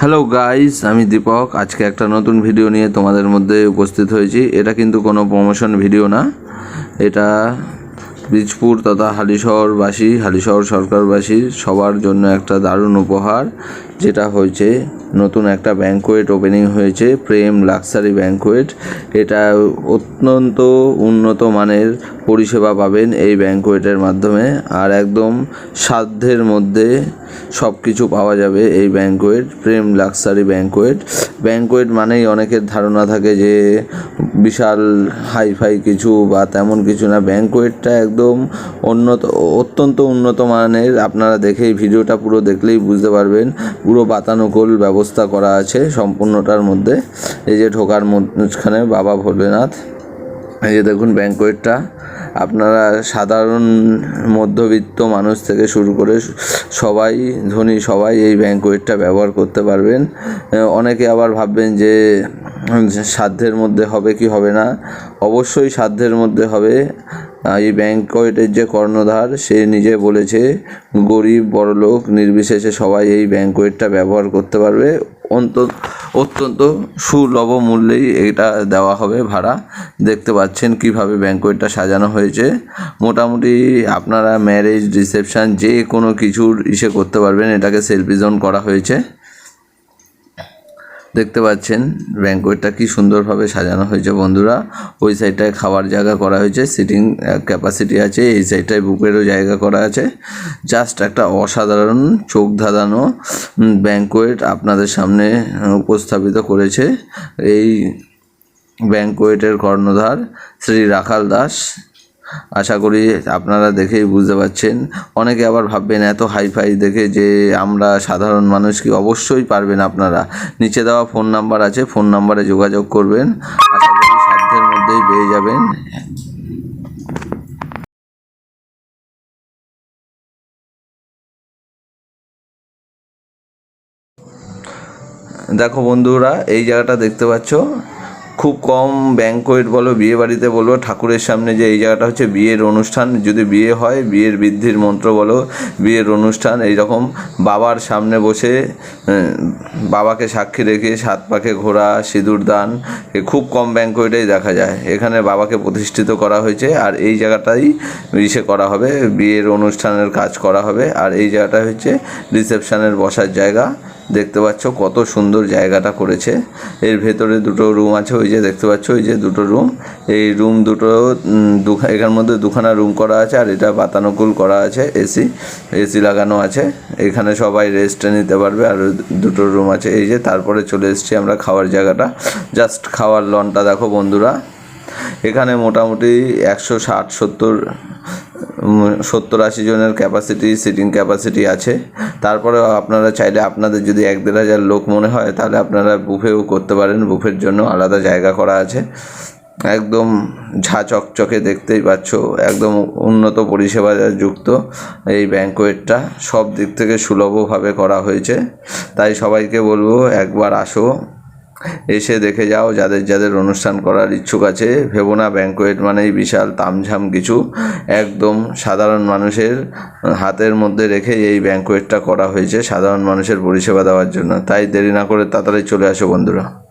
Hello guys আমি দীপক। আজকে একটা নতুন ভিডিও নিয়ে তোমাদের মধ্যে উপস্থিত হয়েছি। এটা কিন্তু কোনো প্রমোশন ভিডিও না। এটা বীজপুর তথা হালিশহরবাসী, হালিশহর সরকারবাসীর সবার জন্য একটা দারুণ উপহার, যেটা হয়েছে নতুন একটা ব্যাঙ্কোয়েট ওপেনিং হয়েছে প্রেম লাক্সারি ব্যাঙ্কোয়েট এটা অত্যন্ত উন্নত মানের পরিষেবা পাবেন এই ব্যাঙ্কোয়েটের মাধ্যমে। আর একদম সাধ্যের মধ্যে সব কিছু পাওয়া যাবে এই banquet Prem luxury banquet banquet মানেই অনেকের ধারণা থাকে যে বিশাল হাইফাই কিছু বা তেমন কিছু না। ব্যাঙ্কোয়েটটা একদম উন্নত, অত্যন্ত উন্নত মানের। আপনারা দেখেই ভিডিওটা পুরো দেখলেই বুঝতে পারবেন। পুরো বাতানুকূল ব্যবস্থা করা আছে সম্পূর্ণটার মধ্যে। এই যে ঢোকার মাঝখানে বাবা ভোলেনাথ। এই যে দেখুন ব্যাঙ্কোয়েটটা আপনারা সাধারণ মধ্যবিত্ত মানুষ থেকে শুরু করে সবাই ধনী সবাই এই ব্যাঙ্কোয়েটটা ব্যবহার করতে পারবেন। অনেকে আবার ভাববেন যে সাধ্যের মধ্যে হবে কি হবে না? অবশ্যই সাধ্যের মধ্যে হবে। এই ব্যাঙ্কোয়েটের যে কর্ণধার, সে নিজে বলেছে, গরিব, বড়লোক, নির্বিশেষে সবাই এই ব্যাঙ্কোয়েটটা ব্যবহার করতে পারবে। অন্ত অত্যন্ত সুলভ মূল্যেই এটা দেওয়া হবে ভাড়া। দেখতে পাচ্ছেন কীভাবে ব্যাঙ্কোয়েটটা সাজানো হয়েছে। মোটামুটি আপনারা ম্যারেজ রিসেপশান যে কোনো কিছুর ইসে করতে পারবেন। এটাকে সেলফি জোন করা হয়েছে। দেখতে পাচ্ছেন ব্যাঙ্কোয়েটটা কি সুন্দরভাবে সাজানো হয়েছে বন্ধুরা। ওই সাইডটায় খাওয়ার জায়গা করা হয়েছে, সিটিং ক্যাপাসিটি আছে, এই সাইডটায় বুকেরও জায়গা করা আছে। জাস্ট একটা অসাধারণ চোখ ধাঁধানো ব্যাঙ্কোয়েট আপনাদের সামনে উপস্থাপিত করেছে। এই ব্যাঙ্কোয়েটের কর্ণধার শ্রী রাখাল দাস। আশা করি আপনারা দেখেই বুঝতে পারছেন। অনেকে আবার ভাববেন, এত হাইফাই দেখে যে আমরা সাধারণ মানুষ কি অবশ্যই পারবেন আপনারা? নিচে দেওয়া ফোন নাম্বার আছে, ফোন নাম্বারে যোগাযোগ করবেন। আশা করি সাধ্যের মধ্যেই পেয়ে যাবেন। দেখো বন্ধুরা, এই জায়গাটা দেখতে পাচ্ছ? খুব কম ব্যাঙ্কোয়েট বলো বিয়ে বাড়িতে বলো, ঠাকুরের সামনে যে এই জায়গাটা হচ্ছে বিয়ের অনুষ্ঠান, যদি বিয়ে হয়, বিয়ের বৃদ্ধির মন্ত্র বলো, বিয়ের অনুষ্ঠান এই রকম বাবার সামনে বসে বাবাকে সাক্ষী রেখে সাত পাখে ঘোরা সিঁদুর দান, এ খুব কম ব্যাঙ্কোয়েটেই দেখা যায়। এখানে বাবাকে প্রতিষ্ঠিত করা হয়েছে আর এই জায়গাটাই ইসে করা হবে, বিয়ের অনুষ্ঠানের কাজ করা হবে। আর এই জায়গাটা হচ্ছে রিসেপশনের বসার জায়গা। দেখতে পাচ্ছ কত সুন্দর জায়গাটা করেছে। এর ভেতরে দুটো রুম আছে, ওই যে দেখতে পাচ্ছ, ওই যে দুটো রুম। এই রুম দুটো এখার মধ্যে দুখানা রুম করা আছে, আর এটা বাতানুকূল করা আছে, এসি এসি লাগানো আছে। এখানে সবাই রেস্ট নিতে পারবে, আর দুটো রুম আছে। এই যে তারপরে চলে এসেছি আমরা খাওয়ার জায়গাটা। জাস্ট খাওয়ার লনটা দেখো বন্ধুরা। এখানে মোটামুটি একশো ষাট সত্তর সত্তর আশি জনের ক্যাপাসিটি সিটিং ক্যাপাসিটি আছে। তারপরে আপনারা চাইলে আপনাদের যদি এক দেড় হাজার লোক মনে হয়, তাহলে আপনারা বুফেও করতে পারেন। বুফের জন্য আলাদা জায়গা করা আছে। একদম ঝা চকচকে দেখতেই পাচ্ছ, একদম উন্নত পরিষেবা যুক্ত এই ব্যাঙ্কোয়েটটা সব দিক থেকে সুলভভাবে করা হয়েছে। তাই সবাইকে বলব, একবার আসো। এসে দেখে যাও, যাদের যাদের অনুষ্ঠান করার ইচ্ছুক আছে, ভেবো না ব্যাঙ্কোয়েট মানেই বিশাল তামঝাম কিছু। একদম সাধারণ মানুষের হাতের মধ্যে রেখে এই ব্যাঙ্কোয়েটটা করা হয়েছে সাধারণ মানুষের পরিষেবা দেওয়ার জন্য। তাই দেরি না করে তাড়াতাড়ি চলে আসো বন্ধুরা।